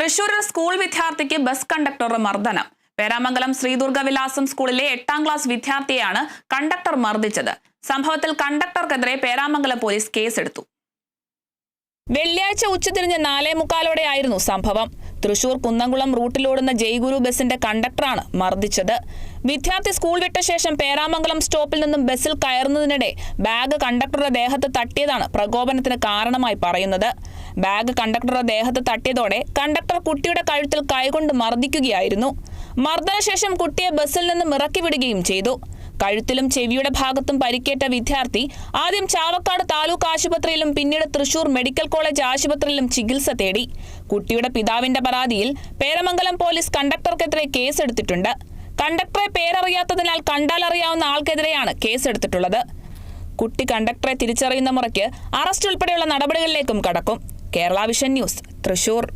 തൃശൂരിൽ സ്കൂൾ വിദ്യാർത്ഥിക്ക് bus conductor മർദ്ദനം. പേരാമംഗലം ശ്രീദുർഗ വിലാസം സ്കൂളിലെ എട്ടാം ക്ലാസ് വിദ്യാർത്ഥിയെയാണ് കണ്ടക്ടർ മർദ്ദിച്ചത്. സംഭവത്തിൽ കണ്ടക്ടർക്കെതിരെ പേരാമംഗലം പോലീസ് കേസെടുത്തു. വെള്ളിയാഴ്ച ഉച്ചതിരിഞ്ഞ് നാലേ മുക്കാലോടെയായിരുന്നു സംഭവം. തൃശൂർ കുന്നംകുളം റൂട്ടിലോടുന്ന ജയ്ഗുരു ബസിന്റെ കണ്ടക്ടറാണ് മർദ്ദിച്ചത്. വിദ്യാർത്ഥി സ്കൂൾ വിട്ട ശേഷം പേരാമംഗലം സ്റ്റോപ്പിൽ നിന്നും ബസ്സിൽ കയറുന്നതിനിടെ ബാഗ് കണ്ടക്ടറുടെ ദേഹത്ത് തട്ടിയതാണ് പ്രകോപനത്തിന് കാരണമായി പറയുന്നത്. ബാഗ് കണ്ടക്ടറുടെ ദേഹത്ത് തട്ടിയതോടെ കണ്ടക്ടർ കുട്ടിയുടെ കഴുത്തിൽ കൈകൊണ്ട് മർദ്ദിക്കുകയായിരുന്നു. മർദ്ദനശേഷം കുട്ടിയെ ബസ്സിൽ നിന്നും ഇറക്കിവിടുകയും ചെയ്തു. കഴുത്തിലും ചെവിയുടെ ഭാഗത്തും പരിക്കേറ്റ വിദ്യാർത്ഥി ആദ്യം ചാവക്കാട് താലൂക്ക് ആശുപത്രിയിലും പിന്നീട് തൃശൂർ മെഡിക്കൽ കോളേജ് ആശുപത്രിയിലും ചികിത്സ തേടി. കുട്ടിയുടെ പിതാവിന്റെ പരാതിയിൽ പേരമംഗലം പോലീസ് കണ്ടക്ടർക്കെതിരെ കേസെടുത്തിട്ടുണ്ട്. കണ്ടക്ടറെ പേരറിയാത്തതിനാൽ കണ്ടാലറിയാവുന്ന ആൾക്കെതിരെയാണ് കേസെടുത്തിട്ടുള്ളത്. കുട്ടി കണ്ടക്ടറെ തിരിച്ചറിയുന്ന മുറയ്ക്ക് അറസ്റ്റ് ഉൾപ്പെടെയുള്ള നടപടികളിലേക്കും കടക്കും. Kerala vision news Thrissur.